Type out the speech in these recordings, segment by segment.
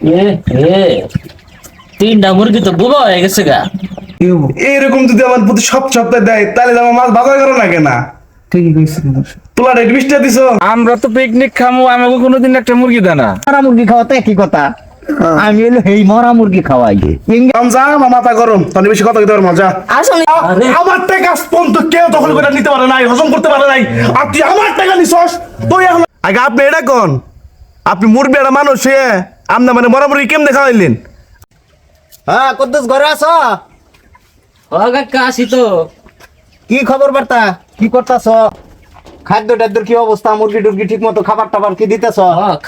এ এ তিনটা মুরগি তো বুবা হয়ে গেছে গা। এরকম যদি আমার প্রতি সব সপ্তাহে দেয় তাহলে আমার মাছ বাজার করো না কেনা? ঠিকই কইছি তোলা রেড বিশটা দিছো? আমরা তো পিকনিক খামো আমাকে কোনোদিন একটা মুরগি দেনা। মরা মুরগি খাওয়া তো একই কথা। আমি হলো এই মরা মুরগি খাওয়াই। আম যা মাথা গরম। তাহলে বেশি কথা কইতে মজা আসলে আমার টাকা কেউ দখল করে নিতে পারে নাই হজম করতে পারে নাই। আর তুই আমার টাকা নিছস? তুই এখন আগে আপনি এটা কোন। আপনি মুরবি একটা মানুষ সে আমনা মানে মরা মুরগি কেমনে খাওয়াইলেন? হ্যাঁ কদ্দুস ঘরে আছো? ও কাকা আসি তো। কি খবর বার্তা? কি করতাছ? খাদ্য টাদ্য কি অবস্থা? মুরগি টুরগি ঠিক মতো খাবার টাবার কি দিতেছ?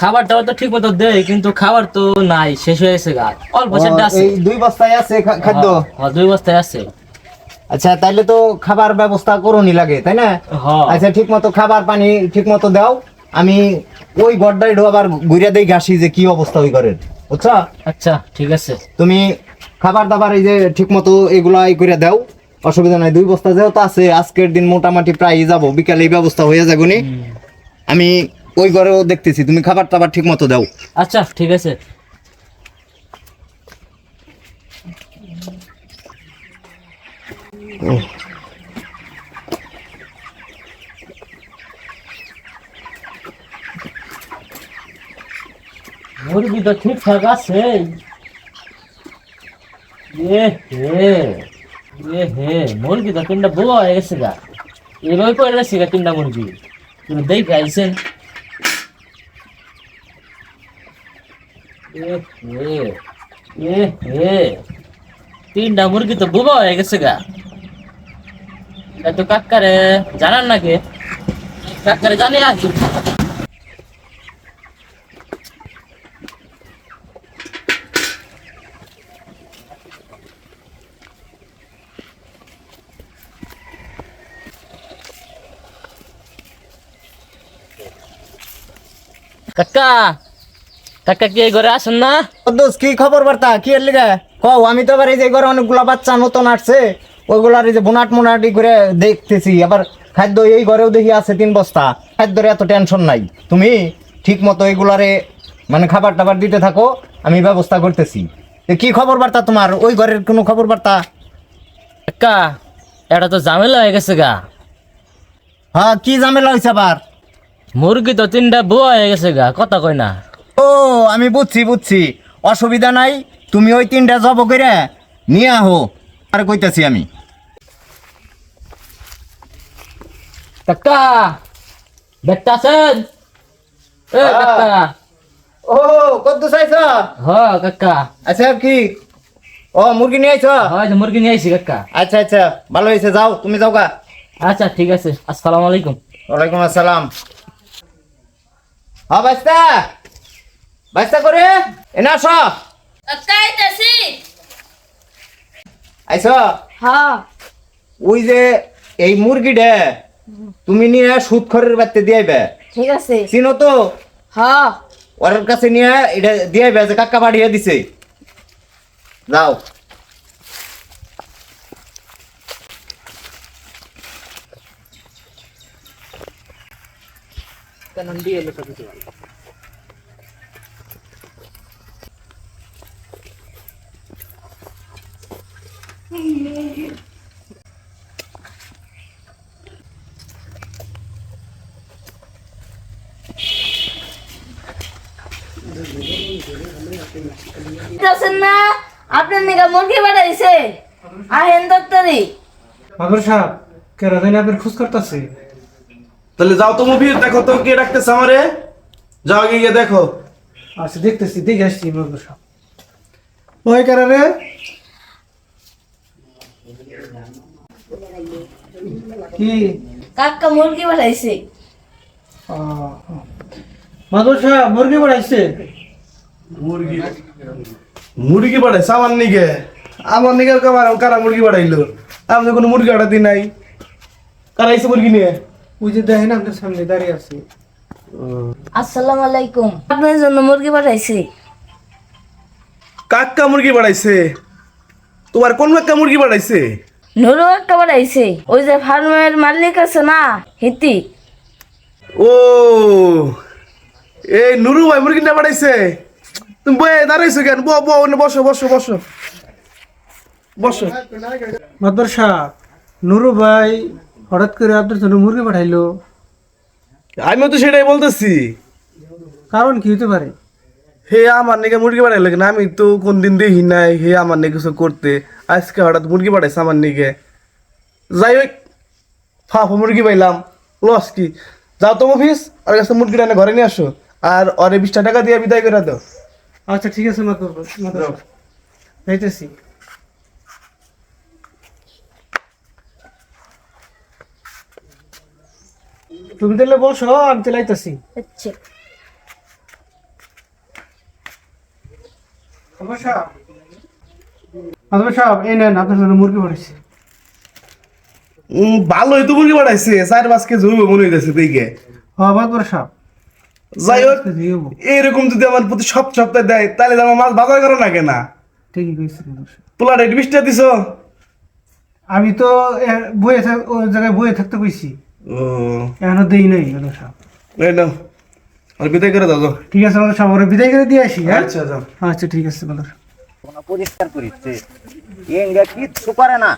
খাবার টাবার তো ঠিক মতো দেয় কিন্তু খাবার তো নাই শেষ হয়ে গেছে গা। অল্প সেটা আছে। এই দুই বস্তায় আছে খাদ্য? দুই বস্তায় আছে। আচ্ছা তাইলে তো খাবার ব্যবস্থা করুনি লাগে তাই না? হ্যাঁ। আচ্ছা ঠিক মতো খাবার পানি ঠিক মতো দাও। আমি ওই গড্ডাই আবার ঘুরে দেই ঘাসি যে কি অবস্থা ওই ঘরের। বুঝছ? আচ্ছা ঠিক আছে। তুমি খাবার দাবার এই যে ঠিক মতো এগুলা ই করে দাও অসুবিধা নাই। দুই বস্তা যেহেতু আছে আজকের দিন মোটামুটি প্রায় যাব বিকালে এই ব্যবস্থা হয়ে যাবে নি। আমি ওই ঘরেও দেখতেছি তুমি খাবার টাবার ঠিক মতো দাও। আচ্ছা ঠিক আছে। মুরগি তো ঠিকঠাক আছে। এ হে এ হে, মুরগি তো তিনটা বুয়া হয়ে গেছে গা। এভাবে করে রাখছি গা তিনটা মুরগি। তুমি দেখে আইসেন এ হে এ হে, তিনটা মুরগি তো বুবা হয়ে গেছে গা। এত কাকারে জানান নাকি? কাকারে জানি আছি কাকা কাকা কি ঘরে আসেন না? দোষ কি খবর বার্তা? কি এর লিগে? কও আমি তো এবার এই যে ঘরে অনেকগুলা বাচ্চা নতুন আসছে ওইগুলার এই যে বোনাট মোনাটি করে দেখতেছি। আবার খাদ্য এই ঘরেও দেখি আছে তিন বস্তা। খাদ্যের এত টেনশন নাই। তুমি ঠিক মতো এইগুলারে মানে খাবার টাবার দিতে থাকো আমি ব্যবস্থা করতেছি। কি খবর বার্তা তোমার? ওই ঘরের কোনো খবর বার্তা? কাকা এটা তো ঝামেলা হয়ে গেছে গা। হ্যাঁ কি ঝামেলা হয়েছে আবার? মুরগি তো তিনটা বুয়া হয়ে গেছে গা কথা কই না। ও আমি বুঝছি বুঝছি। অসুবিধা নাই তুমি ওই তিনটা জব করে নিয়ে আহো আর কইতাছি আমি। কাকা দেখতে আছেন? এ কাকা। ও কত চাইছ হ কাকা। আচ্ছা কি? ও মুরগি নিয়ে আইছ? হয় যে মুরগি নিয়ে আইছি কাকা। আচ্ছা আচ্ছা ভালো হয়েছে যাও তুমি যাও গা। আচ্ছা ঠিক আছে আসসালামু আলাইকুম। ওয়ালাইকুম আসসালাম। হ্যাঁ বাইস্তা। বাইস্তা করে। এনে আস কাইতেছি আইস। হ্যাঁ। ওই যে এই মুরগিটা তুমি নিয়ে সুদ খরের বাড়তে দিয়াইবে ঠিক আছে। চিনো তো? হ্যাঁ। ওর কাছে নিয়ে এটা দিয়াইবে যে কাকা পাঠিয়ে দিছে। যাও। না আপনার নিকা মুরগি বাড়াইছে আহেন দত্তরি। মাগর সাহেব কেরা জানি আপনার খোঁজ করতেছে। তাহলে যাও তো মুভি দেখো তো কে ডাকতেছে আমারে। যাও আগে গিয়ে দেখো। আচ্ছা দেখতেছি দেখে আসছি মাগর সাহেব ওই কেরা রে? কি? কাকা মুরগি বাড়াইছে সাহেব মুরগি বাড়াইছে মুরগি মুরগি বাড়াইছে আমার নিগে। আমার নিগে কারা মুরগি বাড়াইলো আমি কোনো মুরগি আড়াতি নাই। কারা আইছে মুরগি নিয়ে? ওই যে দেখেন আপনার সামনে দাঁড়িয়ে আছে। আসসালামু আলাইকুম। আপনার জন্য মুরগি বাড়াইছে কাক্কা মুরগি বাড়াইছে? তোমার কোন কাক্কা মুরগি বাড়াইছে? নুরু একটা বাড়াইছে। ওই যে ফার্মের মালিক আছে না হিতি। ও এই নুরু ভাই মুরগিটা বাড়াইছে। তুমি বয়ে দাঁড়াইছো কেন? বো বো বসো বসো বসো। বসো। মাদবর সাহেব নুরু ভাই হঠাৎ করে আপনার জন্য মুরগি পাঠাইলো। আমিও তো সেটাই বলতেছি। কারণ কি হতে পারে? হে আমার নাকি মুরগি পাঠাইলো কেন? আমি তো কোন দিন দেখি নাই হে আমার নাকি কিছু করতে। আজকে হঠাৎ মুরগি পাঠাইছে আমার নিকে। যাই হোক ফাফা মুরগি পাইলাম। লস কি? যাও তো অফিস আর কাছে মুরগিটা এনে ঘরে নিয়ে আসো। আর অরে বিশটা টাকা দিয়ে বিদায় করে দাও। আচ্ছা ঠিক আছে মাদবর সাহেব যাইতেছি। তুমি তাহলে বসো আমি চালাইতেছি আচ্ছা। মাদবর সাহেব। মাদবর সাহেব এই নেন আপনার জন্য মুরগি পাঠাইছি ভালোই তো মুরগি পাঠাইছে চার পাঁচ কেজি হইব মনে হইতেছে দেখে। হ্যাঁ সাহেব যাই হোক দিয়ে এইরকম যদি আমার প্রতি সব সপ্তাহে দেয় তাহলে আমার মাছ বাজার করো না কেনা। ঠিকই কইছি পোলা রেট বিশটা দিছো? আমি তো বইয়ে থাক ওই জায়গায় বইয়ে থাকতে কইছি। এখনও দেই নাই নাও আর বিদায় করে দাও ঠিক আছে বিদায় করে দিয়ে আসি হ্যাঁ? আচ্ছা যাও। আচ্ছা ঠিক আছে মাদবর পরিষ্কার করিচ্ছে। এঙ্গা কিচ্ছু করে না।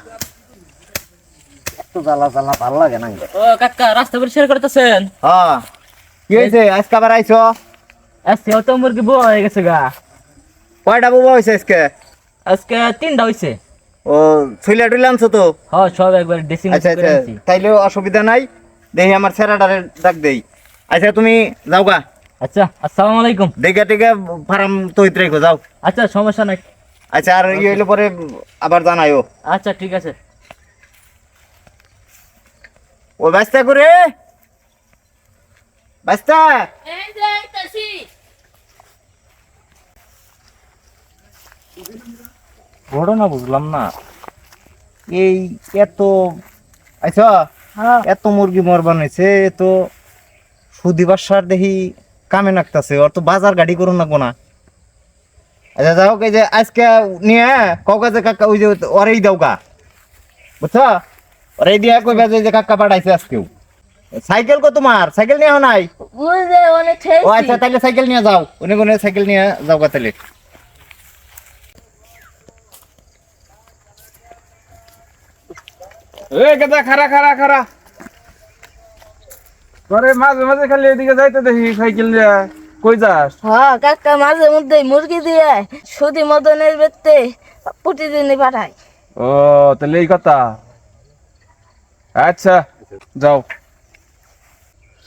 এত জ্বালা জ্বালা ভালো লাগে না ও কাকা রাস্তা পরিষ্কার করতেছেন? হ্যাঁ। কি হয়েছে আজকে আবার আইছো? আজকে তো মুরগি হয়ে গেছে গা। কয়টা বুবা হয়েছে আজকে? আজকে তিনটা হইছে। ও ছইলা টুইলা আনছো তো? হ্যাঁ সব একবার ড্রেসিং আচ্ছা আচ্ছা। তাইলে অসুবিধা নাই। দেখি আমার ছেড়াটারে ডাক দেই। আচ্ছা তুমি যাও গা। আচ্ছা আসসালামু আলাইকুম। দেখে টেকে ফার্ম তৈরি রেখো যাও। আচ্ছা সমস্যা নাই। আচ্ছা আর ইয়ে হইলে পরে আবার জানাইও। আচ্ছা ঠিক আছে। ও ব্যস্ত করে ব্যস্ত। এই যে আইতাছি। ঘটনা বুঝলাম না। এই এত আচ্ছা হ্যাঁ। এত মুরগি মরবান হয়েছে তো সুদি বাসার দেখি কামে নাকতাছে ওর তো বাজার গাড়ি করুন না। কোনা আচ্ছা এই যে আজকে নিয়ে কাউকে যে কাকা ওই যে ওরেই দাও কা বুঝছ? ওরেই দিয়া কইবা যে কাকা পাঠাইছে আজকেও। সাইকেল কো তোমার? সাইকেল নিয়ে নাই? ও আচ্ছা তাহলে সাইকেল নিয়ে যাও। উনি কোনে সাইকেল নিয়ে যাও কা তাহলে এ কেদা খারা খারা খারা পরে মাঝে মাঝে খালি এদিকে যাইতে দেখি সাইকেল নিয়ে। কই যাস? হ্যাঁ কাকা মাঝে মধ্যে মুরগি দিয়ে সুদি মদনের বেতে প্রতিদিনই পাঠায় ও তাহলে এই কথা। আচ্ছা যাও।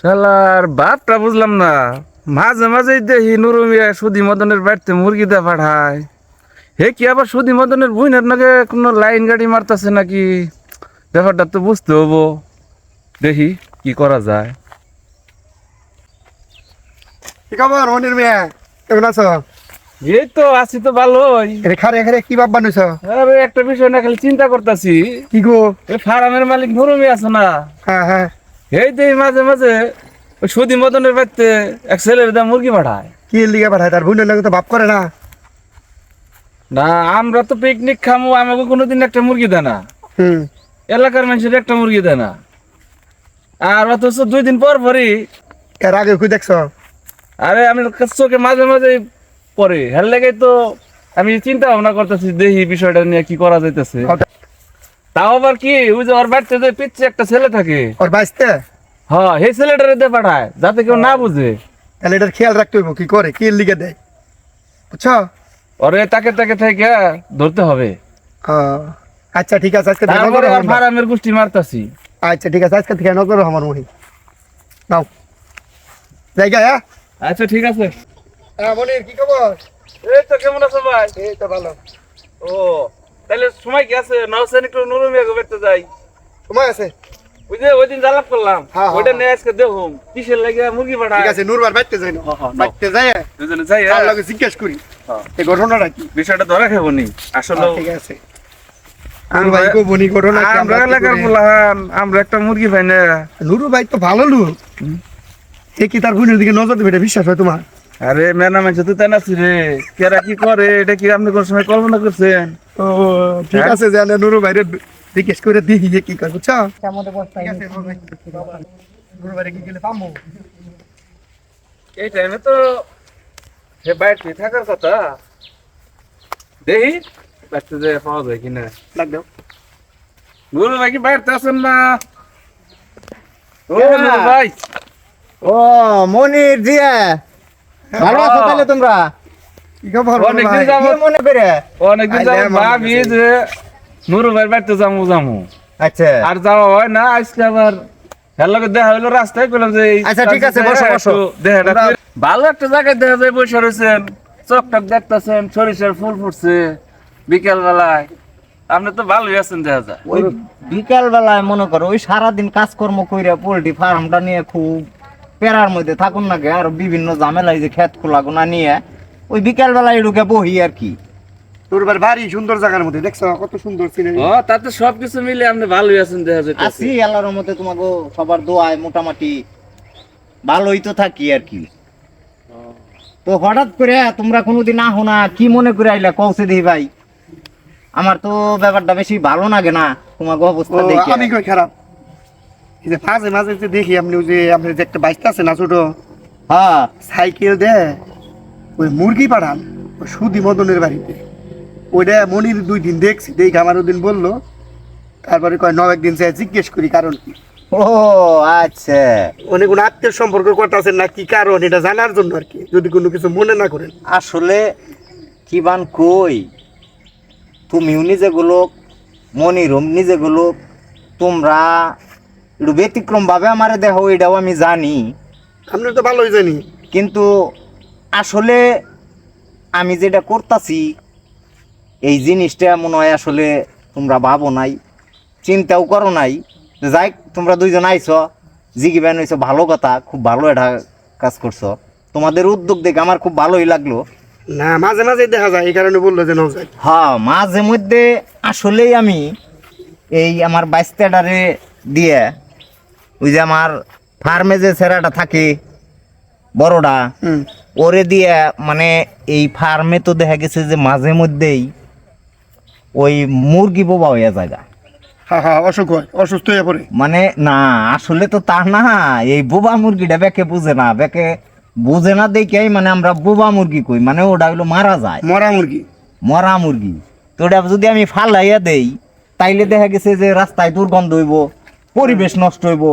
শালার বাপটা বুঝলাম না। মাঝে মাঝে দেখি নুরু মিয়া সুদি মদনের বাড়িতে মুরগি দিয়ে পাঠায়। হে কি আবার সুদি মদনের বুইনের নাকি কোনো লাইন গাড়ি মারতেছে নাকি? ব্যাপারটা তো বুঝতে হব। দেখি কি করা যায়। কি খবর মনির মিয়া? কেমন আছো? এই তো আছি তো ভালোই। কি ভাব আরে একটা বিষয় না খালি চিন্তা করতেছি। কি গো? এই ফার্মের মালিক নুরুমি আছে না? হ্যাঁ হ্যাঁ। এই দেই মাঝে মাঝে ওই সুদি মদনের বাড়িতে এক ছেলের দাম মুরগি পাঠায়। কি লিগে পাঠায়? তার বোনের লাগে তো ভাব করে না। না আমরা তো পিকনিক খামো আমাকে কোনোদিন একটা মুরগি দেয় না। হুম। এলাকার মানুষের একটা মুরগি দেয় না। আর অথচ দুই দিন পর পরই এর আগে কি দেখছ? আরে আমি চোখে মাঝে মাঝে পরে হেল লেগে তো আমি চিন্তা ভাবনা করতেছি দেখি বিষয়টা নিয়ে কি করা যাইতেছে। তাও আবার কি ওই যে ওর বাড়িতে যে পিচ্ছে একটা ছেলে থাকে। ওর বাইসতে হ্যাঁ সেই ছেলেটারে দিয়ে পাঠায় যাতে কেউ না বুঝে। তাহলে এটার খেয়াল রাখতে হইব কি করে কি লিখে দেয়? বুঝছ? ওরে তাকে তাকে থেকে ধরতে হবে। ও, আচ্ছা ঠিক আছে আজকে আর। ফারামের গোষ্ঠী মারতাছি। আচ্ছা ঠিক আছে আজকে থেকে নজর আমার মনি নাও। জায়গা হ্যাঁ? আচ্ছা ঠিক আছে। হ্যাঁ মনির কি খবর? এই তো কেমন আছো ভাই? এই তো ভালো। ও তাহলে সময় কি আছে? নওসেন একটু নুরুমিয়া বেরতে যাই। সময় আছে? ওই যে ওই দিন জ্বালাপ করলাম। হ্যাঁ, হ্যাঁ, ওইটা নিয়ে আজকে দেখুন কিসের লাগে? মুরগি পাঠায় ঠিক আছে নুরবার বাইতে যাই। না বাইতে যাই দুজনে যাই হ্যাঁ? লগে জিজ্ঞেস করি। এই ঘটনাটা কি? বিষয়টা ধরা খাব নি। আসলে ঠিক আছে নুরু ভাই কো বনি ঘটনা কি আমরা আমরা এলাকার বললাম আমরা একটা মুরগি পাই না। নুরু ভাই তো ভালো লোক। এ কি তার বোনের দিকে নজর দেবে? বিশ্বাস হয় তোমার? আরে মেনা মানুষ তো তাই নাছি রে। কেরা কি করে? এটা কি আপনি কোন সময় কল্পনা করছেন? ও ঠিক হ্যাঁ? আছে জানে নুরু ভাইরে জিজ্ঞেস করে দেখি কি করে বুঝছ? নুরু ভাইরে কি গেলে পামো এই টাইমে তো সে বাইরে থাকার কথা? দেখি। বাইরে যে পাওয়া যায় কিনা লাগ দাও নুরু ভাই কি বাইরে আছেন না ও কে? নুরু ভাই ও মনির ভালো আছো তাহলে তোমরা কি খবর অনেকদিন? যাবত মনে করে অনেকদিন যাবত ভাবি যে নুরু ভাই বাড়িতে যামু যামু আচ্ছা আর যাওয়া হয় না আজকে আবার দেখা হইল রাস্তায় কইলাম যে আচ্ছা, ঠিক আছে, বসো, বসো। করে- ভালো একটা জায়গায় দেখা যায় বসে রয়েছেন চক টক দেখতেছেন সরিষার ফুল ফুটছে বিকেল বেলায় আপনি তো ভালোই আছেন দেখা যায় ওই বিকাল বেলায় মনে করো ওই সারাদিন কাজকর্ম কইরা পোল্ট্রি ফার্মটা নিয়ে খুব পেরার মধ্যে থাকুন না গে আর বিভিন্ন ঝামেলায় যে খেত খোলা গোনা নিয়ে ওই বিকাল বেলায় ঢুকে বহি আর কি। তোর বাড়ি ভারী সুন্দর জায়গার মধ্যে দেখছ? কত সুন্দর সিনারি। ও তাতে সবকিছু মিলে আপনি ভালোই আছেন দেখা যায় আছি আল্লাহর মধ্যে তোমাকে সবার দোয়ায় মোটামুটি ভালোই তো থাকি আর কি। তো হঠাৎ করে তোমরা কোনোদিন না না কি মনে করে আইলা? কৌছে দিই ভাই। আমার তো ব্যাপারটা বেশি ভালো লাগে না। তোমাকে অবস্থা দেখে। আমি কই খারাপ? এই যে মাঝে মাঝে যে দেখি আপনি ওই যে আপনি যে একটা বাইকটা আছে না ছোট হ্যাঁ। সাইকেল দে ওই মুরগি পাঠান ওই সুদি মদনের বাড়িতে। ওইটা মনির দুই দিন দেখছি দেখি আমার ওদিন বলল তারপরে কয় ন একদিন সে জিজ্ঞেস করি কারণ কি। ও আচ্ছা। অনেক কোনো আত্মীয় সম্পর্ক কথা আছে না কি কারণ এটা জানার জন্য আর কি যদি কোনো কিছু মনে না করেন। আসলে কি বান কই? তুমিও নিজেগুলো মনিরম নিজেগুলো তোমরা একটু ব্যতিক্রম ভাবে আমারে দেখো এটাও আমি জানি। আপনার তো ভালোই জানি। কিন্তু আসলে আমি যেটা করতাছি এই জিনিসটা মনে হয় আসলে তোমরা ভাবো নাই চিন্তাও করো নাই। যাই তোমরা দুইজন আইছ জিগি ব্যান হয়েছ ভালো কথা খুব ভালো এটা কাজ করছ। তোমাদের উদ্যোগ দেখে আমার খুব ভালোই লাগল। না মাঝে মাঝে দেখা যায় এই কারণে বলল যে নজাই হ্যাঁ মাঝে মধ্যে আসলেই আমি এই আমার বাইস্তাডারে দিয়ে ওই যে আমার ফার্মে যে ছেঁড়াটা থাকে বড়টা ওরে দিয়ে মানে এই ফার্মে তো দেখা গেছে যে মাঝে মধ্যেই ওই মুরগি বোবা হয়ে জায়গা। অসুখ হয় অসুস্থ হয়ে পড়ে। মানে না আসলে তো তা না এই বোবা মুরগিটা বেকে বুঝে না বেকে বুঝে না দেখেই মানে আমরা বোবা মুরগি কই মানে ওটা হইল মারা যায়। মরা মুরগি। মরা মুরগি। তো ওটা যদি আমি ফালাইয়া দেই তাইলে দেখা গেছে যে রাস্তায় দুর্গন্ধ হইব পরিবেশ নষ্ট হইব।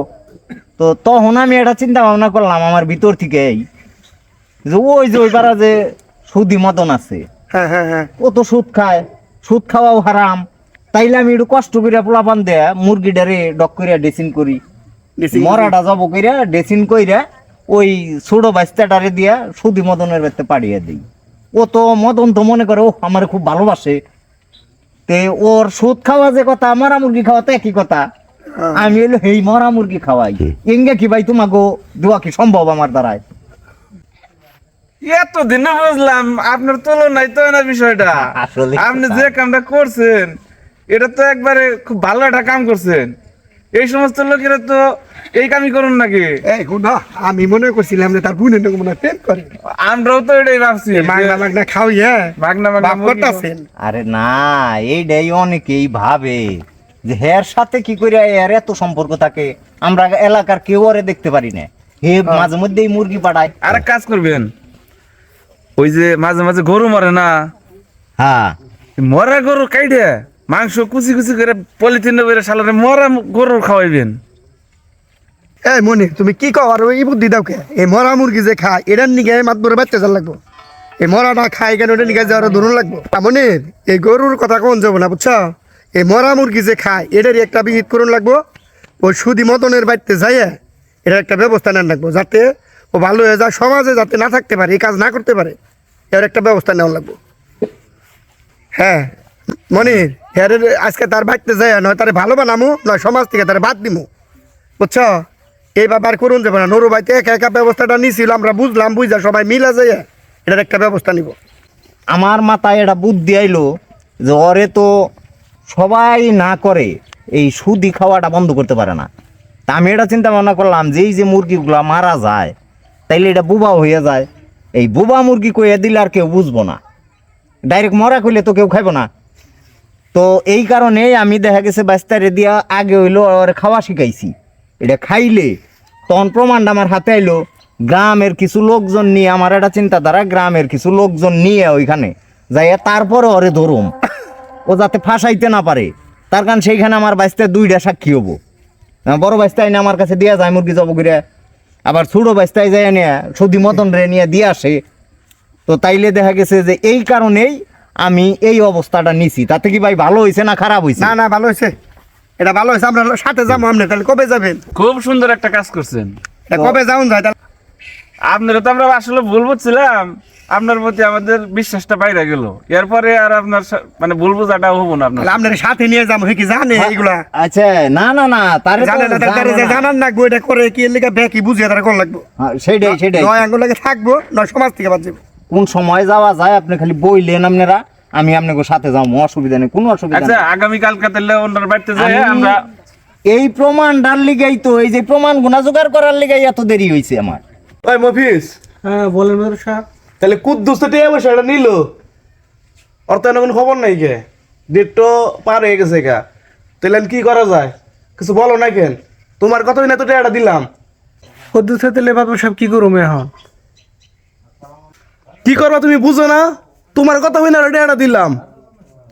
তো তখন আমি এটা চিন্তা ভাবনা করলাম আমার ভিতর থেকে যে ওই যে ওই পাড়া যে সুদি মতন আছে হ্যাঁ হ্যাঁ হ্যাঁ। ও তো সুদ খায় সুদ খাওয়াও হারাম। তাইলে আমি একটু কষ্ট করে পোলাপান দেয়া মুরগিটারে ডক করিয়া ড্রেসিং করি। মরাটা যাব কইরা ড্রেসিং কইরা ওই ছোট বাচ্চাটারে দিয়া সুদি মদনের বেতে পাড়িয়ে দিই। ও তো মদন তো মনে করে ও আমার খুব ভালোবাসে। তে ওর সুদ খাওয়া যে কথা মরা মুরগি খাওয়া তো একই কথা। আমি হলো হেই মরা মুরগি খাওয়াই। এঙ্গে কি ভাই তোমাকে দেওয়া কি সম্ভব আমার দ্বারায়? এত দিনে বুঝলাম আপনার তুলনায় তো না বিষয়টা। আসলে আপনি যে কামটা করছেন এটা তো একবারে খুব ভালো একটা কাম করছেন। এই সমস্ত লোকেরা তো এই কামই করুন নাকি? এই আমি মনে করছিলাম যে তার বোনের মনে হয় প্রেম করে। আমরাও তো এটাই ভাবছি। মাগনা মাগনা খাওয়াই হ্যাঁ ভাগনা ভাগনা করতেছেন আরে না এইটাই অনেকেই ভাবে যে হের সাথে কি করে এর এত সম্পর্ক থাকে? আমরা এলাকার কেউ আরে দেখতে পারি না। হে মাঝে মধ্যেই মুরগি পাঠায় আর কাজ করবেন। ওই যে মাঝে মাঝে গরু মরে না? হ্যাঁ। মরা গরু কাইটে? মাংস কুচি কুচি করে পলিথিন করে সালারে মরা গরুর খাওয়াইবেন। এই মনি তুমি কি কও আর ওই বুদ্ধি দাও কে? এই মরা মুরগি যে খায় এটার নিগে মাত বড় বাচ্চা চাল লাগবো। এই মরাটা খায় কেন ওটা নিগে যাওয়ার ধরুন লাগবো। আ, মনির এই গরুর কথা কোন যাব না বুঝছ? এই মরা মুরগি যে খায় এটারই একটা বিহিত করুন লাগবো। ওই সুদি মদনের বাড়িতে যাইয়া এটার একটা ব্যবস্থা নেন লাগবো যাতে ও ভালো হয়ে যায় সমাজে যাতে না থাকতে পারে এই কাজ না করতে পারে এর একটা ব্যবস্থা নেওয়া লাগবো। হ্যাঁ। মনির হ্যাঁ রে, আজকে তার বাড়িতে যায় নয় তারে ভালো বানামু নয় সমাজ থেকে তারে বাদ দিমু। বুঝছ? এই ব্যাপার করুন যাবে না। নরু ভাইতে একা একা ব্যবস্থাটা নিছিল আমরা বুঝলাম বুঝা সবাই মিলা যায় এটার একটা ব্যবস্থা নিব। আমার মাথায় এটা বুদ্ধি আইলো যে ওরে তো সবাই না করে এই সুদি খাওয়াটা বন্ধ করতে পারে না। তা আমি এটা চিন্তা ভাবনা করলাম যে এই যে মুরগিগুলা মারা যায় তাইলে এটা বুবা হয়ে যায়। এই বুবা মুরগি কইয়া দিলে আর কেউ বুঝব না। ডাইরেক্ট মরা কইলে তো কেউ খাইবো না। তো এই কারণে আমি দেখা গেছে বাস্তারে দিয়া আগে হইল ওর খাওয়া শিখাইছি। এটা খাইলে তখন প্রমাণটা আমার হাতে আইলো গ্রামের কিছু লোকজন নিয়ে আমার একটা চিন্তাধারা গ্রামের কিছু লোকজন নিয়ে ওইখানে যাইয়া তারপরে ওরে ধরুম। ও যাতে ফাঁসাইতে না পারে। তার কারণ সেইখানে আমার বাইসতে দুইটা সাক্ষী হব। আহ, বড় বাইসতে আইনে আমার কাছে দিয়া যায় মুরগি জব করে। আবার ছোট বাইসতে যায় নিয়ে সদি মতন রে নিয়ে দিয়ে আসে। তো তাইলে দেখা গেছে যে এই কারণেই আমি এই অবস্থাটা নিছি। তাতে কি ভাই ভালো হয়েছে না খারাপ হয়েছে না না ভালো হয়েছে এটা ভালো হয়েছে আমরা সাথে যাব আপনি তাহলে কবে যাবেন? খুব সুন্দর একটা কাজ করছেন। তা কবে যাওন যায় তাহলে? আপনারা তো আমরা আসলে ভুল বুঝছিলাম। আপনার প্রতি আমাদের বিশ্বাসটা বাইরে গেল। এরপরে আর আপনার মানে ভুল বোঝাটা হব না আপনার আপনার সাথে নিয়ে যাব কি জানে এইগুলা আচ্ছা না না না তারে তো না তার যে না। জানান না এটা করে কি লিগা ব্যাকি বুঝিয়ে তারা কোন লাগবো? হ্যাঁ, সেটাই সেটাই। নয় আঙ্গুল লাগে থাকব নয় সমাজ থেকে বাদ যাব। কোন সময় যাওয়া যায় আপনি খালি বইলেন আপনারা আমি আপনাকে সাথে যাব অসুবিধা নেই কোনো অসুবিধা আচ্ছা আগামী কালকে তাহলে ওনার বাড়িতে যাই আমরা এই প্রমাণটার লিগাই তো এই যে প্রমাণ গুণা জোগাড় করার লিগাই এত দেরি হয়েছে আমার। ওই মফিস হ্যাঁ বলেন সাহেব। তাহলে কুদ্দুস তো টিয়া নিল। ওর তো কোনো খবর নাই কে ডেট তো পার হয়ে গেছে গা। তাহলে কি করা যায়? কিছু বলো না কেন? তোমার কতদিন এত টিয়াটা দিলাম। কদ্দুসে তেলে মাদুর সাহেব কি করুম এখন? কি করবা তুমি বুঝো না? তোমার কথা হই না টিয়াটা দিলাম।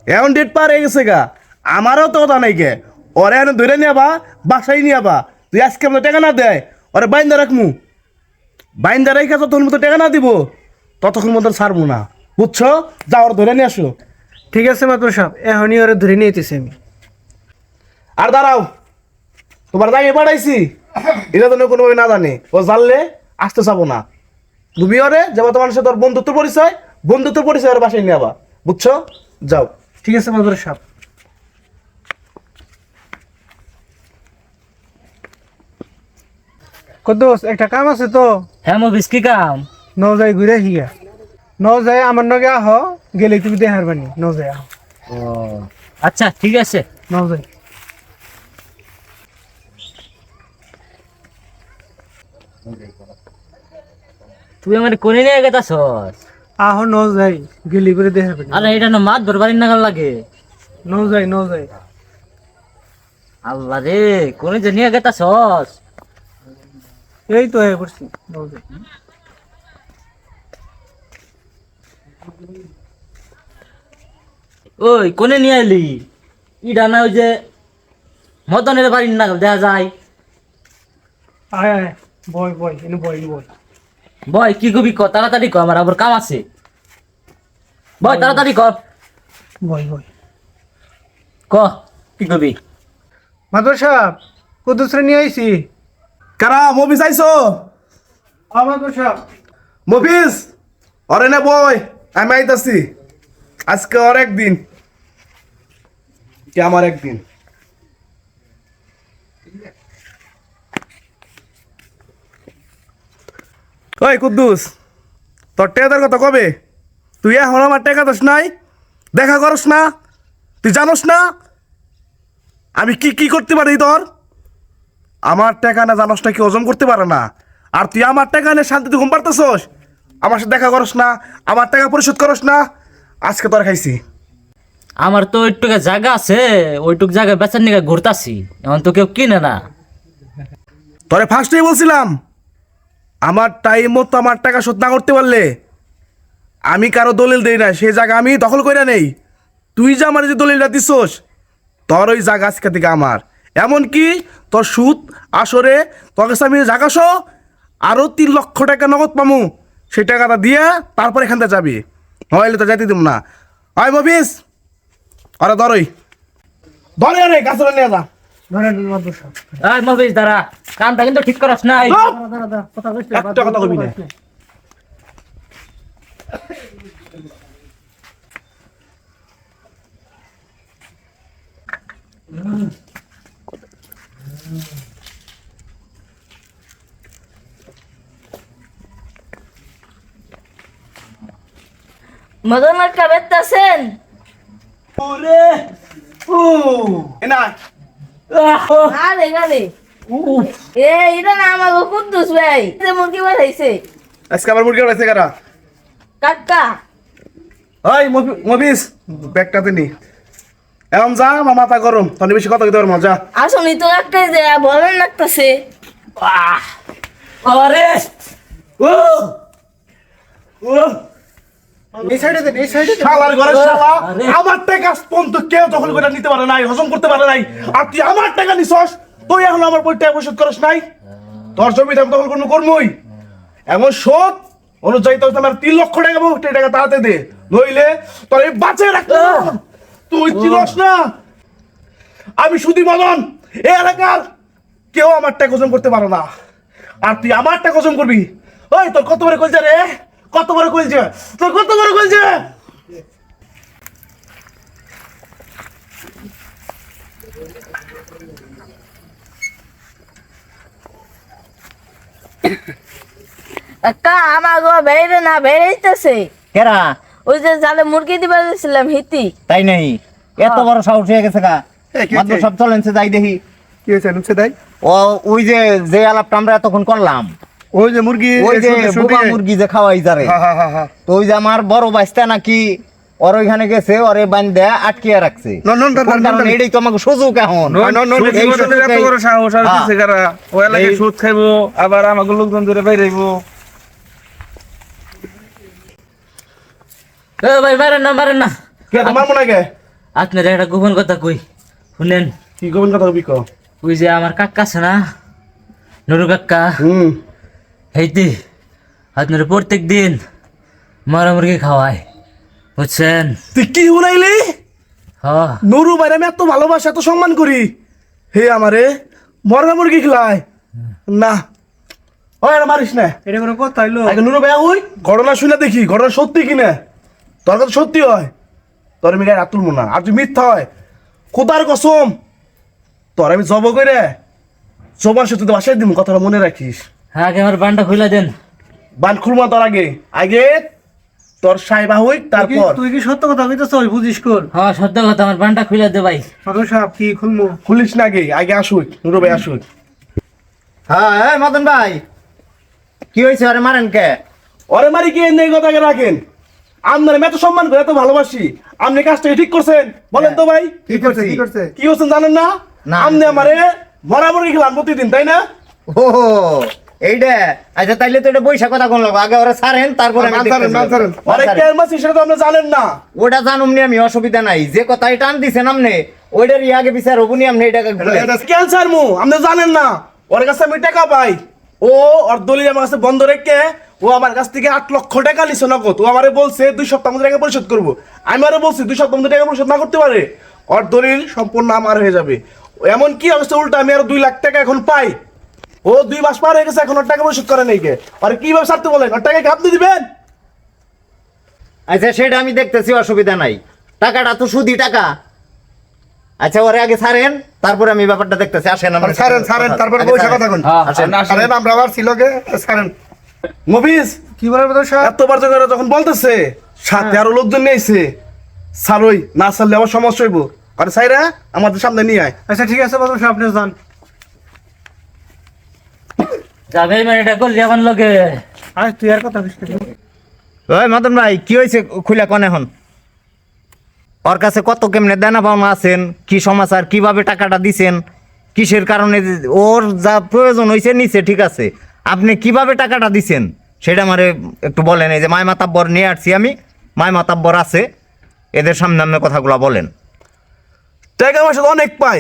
এখন ডেট পার হয়ে গেছে গা। আমারও তো কথা নাই কে ওরে এখন ধরে নিয়াবা বাসায় নিয়াবা তুই আজকে আমাদের টাকা না দেয় ওরে বাইন্দা রাখমু। বাইন্দা রেখে ততক্ষণ মতো টাকা না দিব ততক্ষণ মতো ছাড়বো না। বুঝছ? যা ওর ধরে নিয়ে আসো। ঠিক আছে মাদুর সাহেব এখনই ওরে ধরে নিয়েছি আমি। আর দাঁড়াও। তোমার দাঁড়িয়ে পাঠাইছি। এটা তো কোনোভাবে না জানে। ও জানলে আসতে চাবো না। তুমি ওরে যাব তোমার সাথে তোর বন্ধুত্ব পরিচয় বন্ধুত্ব পরিচয় ওর বাসায় নিয়ে আবা বুঝছ? যাও। ঠিক আছে মাদুর সাহেব কদ্দুস একটা কাম আছে তো? হ্যাঁ মফিস কি কাম। ন যাই ঘুরে হিয়া ন যাই আমার নগে আহ গেলে তুমি দেখার বানি ন যাই আহ। ও আচ্ছা ঠিক আছে। ন যাই তুই আমার কোনে নিয়ে গেতাছস? আহ ন যাই গেলি করে দেখার বানি আরে এটা না মাত ধরবারির নাগাল লাগে। ন যাই ন যাই আল্লাহ রে কোনে যে নিয়ে গেতাছস? এই তো হয়ে পড়ছি ন যাই ওই কোনে নিয়ে এলি? ইডা না ওই যে মদনের বাড়ির নাগাল দেখা যায়। আয় আয়। বয় বয় এনে বয় বয়। বয় কি কবি ক তাড়াতাড়ি ক আমার আবার কাম আছে। বয় তাড়াতাড়ি ক বয় বয়। ক কি কবি? মাদুর সাহেব কদ্দুসরে নিয়ে আইছি? কারা মফিস আইসো আ মাদুর সাহেব মফিস অরে না বই আমি আইতাছি। আজকে ওর একদিন। কি আমার একদিন? ওই কুদ্দুস তোর টেকার কথা কবে? তুই এখন আমার টেকা দোস নাই দেখা করস না তুই জানোস না আমি কি কি করতে পারি তোর? আমার টাকা না জানোস না কি ওজন করতে পারে না আর তুই আমার টাকা নিয়ে শান্তিতে ঘুম পারতেছস আমার সাথে দেখা করস না আমার টাকা পরিশোধ করস না আজকে তোর খাইছি। আমার তো ওইটুকু জায়গা আছে ওইটুক জায়গায় বেচার নিয়ে ঘুরতাছি এখন তো কেউ কিনে না। তোরে ফার্স্টেই বলছিলাম আমার টাইম মতো আমার টাকা শোধ না করতে পারলে আমি কারও দলিল দেই না সেই জায়গা আমি দখল করে নেই। তুই যে আমার যে দলিলটা দিছস, তোর ওই জায়গা আজকে থেকে আমার। এমনকি তোর সুদ, আসরে তোর কাছে আমি জাগাস আরও তিন লক্ষ টাকা নগদ পামু সেই টাকাটা দিয়ে তারপর এখান থেকে যাবি। নইলে তো যাইতে দিব না। হয় মফিস আরে ধরই ধরে গাছটা নিয়ে যা। এই মফিস দাঁড়া। কামটা কিন্তু ঠিক করাস নাই। দাঁড়া দাঁড়া দাঁড়া কথা কইছ না, একটা কথা কবি না। মদনের কাবেতাছেন ওরে ও। এনা আরে গালে এ এটা না আমার কুদ্দুস ভাই। মুরগি বানাইছে। আজকে আবার মুরগি উড়াইছে কারা? কাকা। ওই মফিস ব্যাগটাতে নি। এখন যা আমার মাথা গরম। তখন বেশি কথা কইতে পারব না, যা। আসলে তো একটাই যে বলেন লাগতেছে। আরে! ও ও এই সাইডে দেন এই সাইডে শালার ঘরে শালা আমার টাকা পর্যন্ত কেউ দখল করে নিতে পারে নাই হজম করতে পারে নাই। আর তুই আমার টাকা নিছস তুই এখন আমার বই টাকা পরিশোধ করিস নাই। তোর জমিটা আমি দখল কোনো করবই। এমন শোধ অনুযায়ী তো আমার তিন লক্ষ টাকা পাবো টাকা তাড়াতে দে। নইলে তোর এই বাঁচে রাখতে তুই চিনস না? আমি সুদি মদন এই এলাকার কেউ আমার টাকা হজম করতে পারো না। আর তুই আমার টাকা হজম করবি। ওই তোর কত কলজা রে? কত বড় কলজা তোর কত বড় কলজা কাকা আমার গো বেড়ে না বেড়েইতেছে। কেরা? ওই যে জালে মুরগি দিয়েছিলাম হিতি। তাই নাই এত বড় সাহস হয়ে গেছে গা। মাত্র সব যাই দেখি। কি হয়েছে তাই? ও ওই যে যে আলাপটা আমরা এতক্ষণ করলাম। ওই যে মুরগি ওই যে বোবা মুরগি যে খাওয়াই যারে। হ্যাঁ হ্যাঁ হ্যাঁ হ্যাঁ তো ওই যে আমার বড় বাইস্তা নাকি ওর ওইখানে গেছে ওরে বান্ধে আটকিয়ে রাখছে। এটাই তো আমাকে সুযোগ এখন। সাহস আর হ্যাঁ। দিছে কারা। ও এলাকায় সুদ খাইবো আবার আমাকে লোকজন ধরে বাইরেইব। এ ভাই না মারেন না। কে তোমার মনে গে আপনার একটা গোপন কথা কই শুনেন। কি গোপন কথা কবি কো ওই যে আমার কাকা আছে না নুরু কাকা। হুম। হেইতে আপনার প্রত্যেক দিন মরা মুরগি খাওয়ায় বুঝছেন? তুই কি উনাইলি হ নুরু ভাই আমি এত ভালোবাসা এত সম্মান করি। হে আমারে মরা মুরগি খেলায়। না। ওই আর মারিস না। এটা কোনো কথা হইল? আগে নুরু ভাই ওই ঘটনা শুনে দেখি ঘটনা সত্যি কিনা? তোর কথা সত্যি হয়। তোর আমি গায়ে তুলবো না। আর তুই মিথ্যা হয়। কোথার কসম তোর আমি জব করে জবার সাথে তো বাসায় দিব কথাটা মনে রাখিস। হ্যাঁ আগে আমার বানটা খুলে দেন। বান খুলবো তোর আগে। আগে তোর সাহেবা হই তারপর। তুই কি সত্য কথা কইতেছ? বুঝিস কর হ্যাঁ সত্য কথা আমার বানটা খুলে দে ভাই। সাহেব কি খুলমু? খুলিস না আগে আগে আসুক নুরু ভাই আসুক হ্যাঁ হ্যাঁ মদন ভাই। কি হয়েছে আরে মারেন কে? ওরে মারি কি এই কথাকে রাখেন? আপনার এত সম্মান করে এত ভালোবাসি। আপনি কাজটা ঠিক করছেন? বলেন তো ভাই। কি করছে কি করছে। কি করছেন জানেন না? না। আপনি আমারে বরাবরই খেলাম প্রতিদিন তাই না? ও এইটা আচ্ছা তাইলে তো এটা বৈশাখ কথা কোন লাগবে আগে ওরা ছাড়েন তারপরে মাসি সেটা তো আপনি জানেন না। ওটা জানুম নি আমি অসুবিধা নাই। যে কথাই টান দিছেন আপনি ওইটারই আগে বিচার হব নি আপনি এটাকে ক্যান্সার মু আপনি জানেন না। ওর কাছে আমি টাকা পাই। ও ওর দলিল আমার কাছে বন্ধ রেখে ও আমার কাছ থেকে আট লক্ষ টাকা নিছে নগদ। ও আমারে বলছে দুই সপ্তাহ মধ্যে টাকা পরিশোধ করব। আমি আরও বলছি দুই সপ্তাহ মধ্যে টাকা পরিশোধ না করতে পারে। ওর দলিল সম্পূর্ণ আমার হয়ে যাবে। এমন কি অবস্থা উল্টা আমি আরও দুই লাখ টাকা এখন পাই। ও দুই মাস পার হয়ে গেছে এখন ওর টাকা পরিশোধ করে নেই কে আর কীভাবে ছাড়তে বলেন? ওর টাকা কি আপনি দিবেন? আচ্ছা সেটা আমি দেখতেছি অসুবিধা নাই। টাকাটা তো সুদি টাকা। আচ্ছা ওরে আগে ছাড়েন তারপরে আমি ব্যাপারটা দেখতেছি। আসেন আমরা ছাড়েন ছাড়েন তারপরে ছাড়েন। কথা কোন হ্যাঁ আসেন আমরা আবার ছিল গে ছাড়েন। মফিজ কি বলেন মাদর সাহেব? এত বার করে যখন বলতেছে সাথে আরও লোকজন নিয়েছে সারই না সারলে আবার সমস্যা হইব। আর সাইরা আমাদের সামনে নিয়ে আয়। আচ্ছা ঠিক আছে মাদর সাহেব আপনি যান। যাবে মানে এটা করলি আমার লগে। আয় তুই আর কথা কইস ওই মদন ভাই কি হয়েছে খুলে কোন এখন? ওর কাছে কত কেমনে দেনা পাওনা আছেন? কি সমাচার? কীভাবে টাকাটা দিছেন? কিসের কারণে? ওর যা প্রয়োজন হয়েছে নিছে ঠিক আছে। আপনি কীভাবে টাকাটা দিছেন? সেটা আমারে একটু বলেন। এই যে মায় মাতাব্বর নিয়ে আসছি আমি। মায় মাতাব্বর আছে। এদের সামনে আপনি কথাগুলো বলেন। টাকা পয়সা অনেক পাই।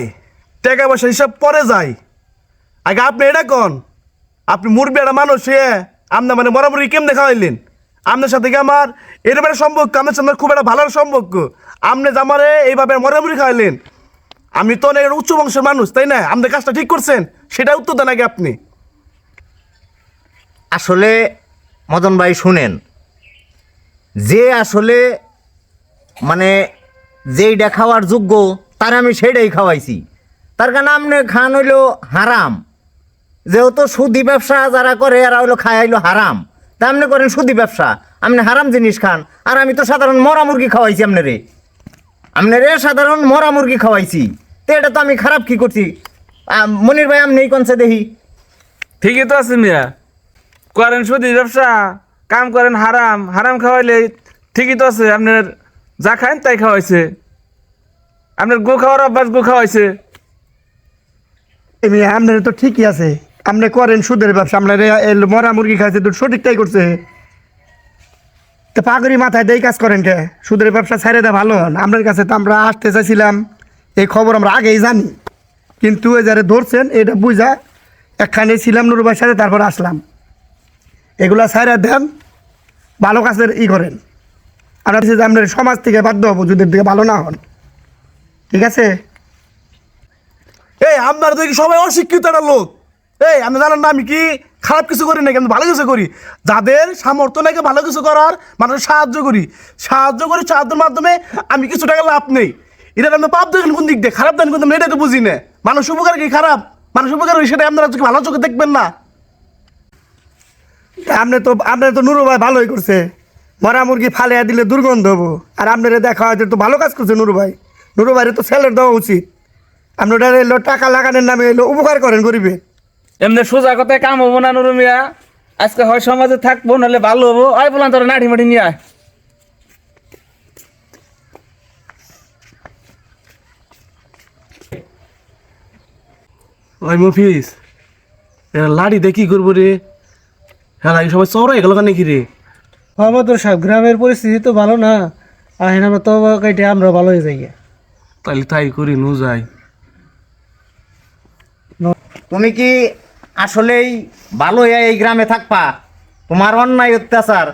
টাকা পয়সা হিসাব পরে যায় আগে আপনি এটা কন। আপনি মুরবি একটা মানুষ এ আপনার মানে মরামরি কেমনে খাওয়াইলেন? আপনার সাথে কি আমার? এরকম একটা সম্পর্ক, আপনার সাথে খুব একটা ভালো সম্পর্ক। আপনি যে আমারে এইভাবে মরামরি খাওয়াইলেন, আমি তো অনেক উচ্চ বংশের মানুষ, তাই না? আপনি কাজটা ঠিক করছেন, সেটা উত্তর দেন আগে আপনি। আসলে মদন ভাই, শুনেন, যে আসলে মানে যেইটা খাওয়ার যোগ্য, তার আমি সেটাই খাওয়াইছি। তার কারণে আপনি খান হইল হারাম। যেহেতু সুদি ব্যবসা যারা করে এরা হইল খায় হইল হারাম। তা আপনি করেন সুদি ব্যবসা। আপনি হারাম জিনিস খান। আর আমি তো সাধারণ মরা মুরগি খাওয়াইছি আপনারে। আপনারে সাধারণ মরা মুরগি খাওয়াইছি। তো এটা তো আমি খারাপ কি করছি? মনির ভাই আপনি এই কনসে দেখি। ঠিকই তো আছে মিয়া। করেন সুদি ব্যবসা কাম করেন হারাম। হারাম খাওয়াইলে ঠিকই তো আছে আপনার যা খান তাই খাওয়াইছে। আপনার গো খাওয়ার অভ্যাস গো খাওয়াইছে। এমনি আপনার তো ঠিকই আছে। আপনি করেন সুদের ব্যবসা আপনার মরা মুরগি খাইছে তো সঠিকটাই করছে। তো পাগড়ি মাথায় দিয়ে এই কাজ করেন কে? সুদের ব্যবসা ছেড়ে দেয় ভালো হন আপনার কাছে তো আমরা আসতে চাইছিলাম, এই খবর আমরা আগেই জানি। কিন্তু এই যারা ধরছেন, এটা বুঝা একখানে ছিলাম নুরুবার সাথে, তারপর আসলাম। এগুলা ছেড়ে দেন, ভালো কাজের ই করেন। আমরা যে আপনার সমাজ থেকে বাধ্য হব যদি দিকে ভালো না হন। ঠিক আছে? এই, আপনারা দেখি সবাই অশিক্ষিত লোক। এই আপনি জানেন না, আমি কি খারাপ কিছু করি নাকি? আমি ভালো কিছু করি। যাদের সামর্থ্য নাকি ভালো কিছু করার, মানুষ সাহায্য করি। সাহায্য করি, সাহায্যের মাধ্যমে আমি কিছু টাকা লাভ নেই। এটা আপনি পাপ দেখেন কোন দিক দিয়ে? খারাপ দেন কিন্তু আমি এটা তো বুঝি না। মানুষ উপকার কি খারাপ? মানুষ উপকার সেটা আপনারা চোখে ভালো চোখে দেখবেন না। আপনি তো আপনার তো নুরু ভাই ভালোই করছে। মরা মুরগি ফালিয়া দিলে দুর্গন্ধ হব। আর আপনারা দেখা হয় তো ভালো কাজ করছে নুরু ভাই। নুরু ভাইয়ের তো স্যালার দেওয়া উচিত। আপনি ওটা টাকা লাগানোর নামে এলো উপকার করেন গরিবে। এমনি সোজা কথায় কাম হব না নুরুমিয়া? আজকে হয় সমাজে থাকব নাহলে ভালো হব। আয় বললাম তোর নাড়ি মাটি নিয়ে আয়। ওই মফিস লাড়ি কি করব রে? হ্যাঁ এই সবাই চড়াই গেল কেন কি রে? আমাদের সাহেব গ্রামের পরিস্থিতি তো ভালো না আর হেন আমরা তো কেটে আমরা ভালো হয়ে যাই। তাহলে তাই করি নু যাই তুমি কি আসলেই ভালো এই গ্রামে থাকবা। তোমার অন্যায় অত্যাচার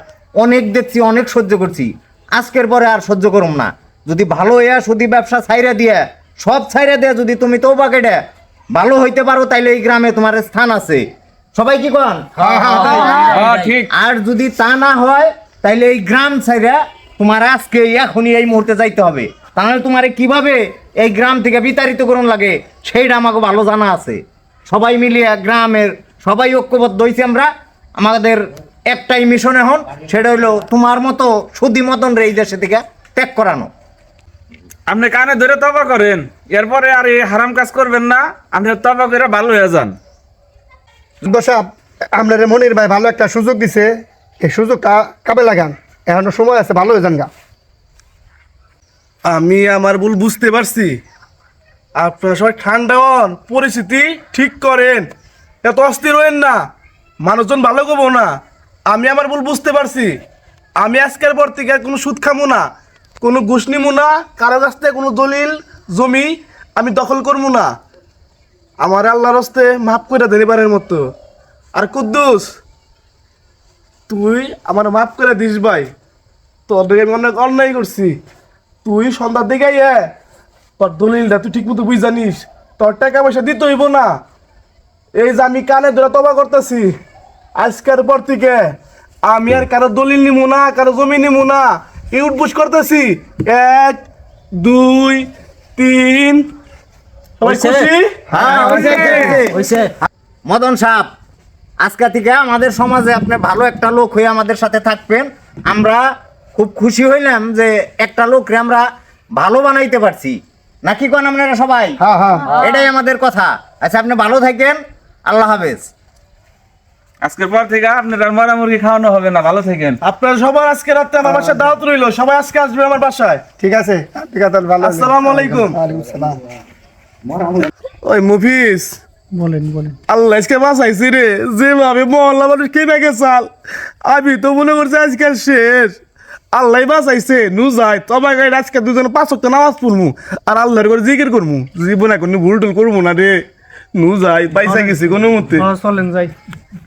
অনেক দেখছি অনেক সহ্য করছি। আজকের পরে আর সহ্য করুম না। যদি ভালো হইয়া শুধু ব্যবসা ছাইরা দিয়ে সব ছাইরা দিয়ে যদি তুমি তো কেটে ভালো হইতে পারো তাইলে এই গ্রামে তোমার স্থান আছে। সবাই কি কন? হ্যাঁ ঠিক। আর যদি তা না হয় তাইলে এই গ্রাম ছাইরা তোমার আজকে এখনই এই মুহূর্তে যাইতে হবে। তাহলে তোমার কীভাবে এই গ্রাম থেকে বিতাড়িত করুন লাগে সেইটা আমাকে ভালো জানা আছে। সবাই মিলিয়ে গ্রামের সবাই ঐক্যবদ্ধ হয়েছি আমরা। আমাদের একটাই মিশন এখন সেটা হলো তোমার মতো সুদি মতন রে এই দেশে থেকে ত্যাগ করানো। আপনি কানে ধরে তবা করেন এরপরে আর এই হারাম কাজ করবেন না আপনি তবা করে ভালো হয়ে যান। দশাব আপনার মনির ভাই ভালো একটা সুযোগ দিছে এই সুযোগটা কাবে লাগান এখনও সময় আছে ভালো হয়ে যান গা। আমি আমার ভুল বুঝতে পারছি আপনারা সবাই ঠান্ডা হন, পরিস্থিতি ঠিক করেন। এত অস্থির হইন না। মানুষজন ভালো করব না। আমি আমার ভুল বুঝতে পারছি। আমি আজকের পর থেকে কোনো সুদ খামো না। কোনো ঘুষ নিমু না। কারও কাছ থেকে কোনো দলিল, জমি আমি দখল করব না। আমার আল্লাহর হস্তে মাফ করে দেন এবারের মতো। আর কুদ্দুস, তুই আমার মাফ করে দিস ভাই। তোর দিকে আমি অনেক অন্যায় করছি। তুই সন্ধ্যার দিকে তোর দলিলটা তুই ঠিক মতো বুঝ জানিস। তোর টাকা পয়সা দিতে হইব না। এই যে আমি কানে ধরে তবা করতেছি আজকের পর থেকে আমি আর কারও দলিল নিমু না কারও জমি নিমু না। এই উঠবুস করতেছি। এক দুই তিন। সবাই হইছে? খুশি? হ্যাঁ, হইছে, হইছে। হইছে। মদন সাহ আজকে থেকে আমাদের সমাজে আপনি ভালো একটা লোক হয়ে আমাদের সাথে থাকবেন। আমরা খুব খুশি হইলাম যে একটা লোককে আমরা ভালো বানাইতে পারছি। নাকি কোন আপনারা সবাই? হ্যাঁ হ্যাঁ। এটাই আমাদের কথা। আচ্ছা আপনি ভালো থাকেন। আল্লাহ হাফেজ। আজকের পর থেকে আপনার মরা মুরগি খাওয়ানো হবে না ভালো থাকেন। আপনার সবার আজকে রাতে আমার বাসায় দাওয়াত রইল। সবাই আজকে আসবে আমার বাসায়। ঠিক আছে ঠিক আছে ভালো আসসালামু আলাইকুম। ওই মুফিস। বলেন বলেন। আল্লাহ আজকে বাঁচাইছি রে। যেভাবে মহল্লা মানুষ কে ব্যাগে চাল আমি তো মনে করছি আজকাল শেষ। আল্লাহ বাঁচাইছে, নু যাই তবে গাইড আজকে দুজনে পাঁচ নামাজ পড়মু, আর আল্লাহর করে জিকির করমু। জীবনে কোনো ভুল টুল করব না রে। নু যাই পাইসা গেছি কোনো মতে চলেন যাই।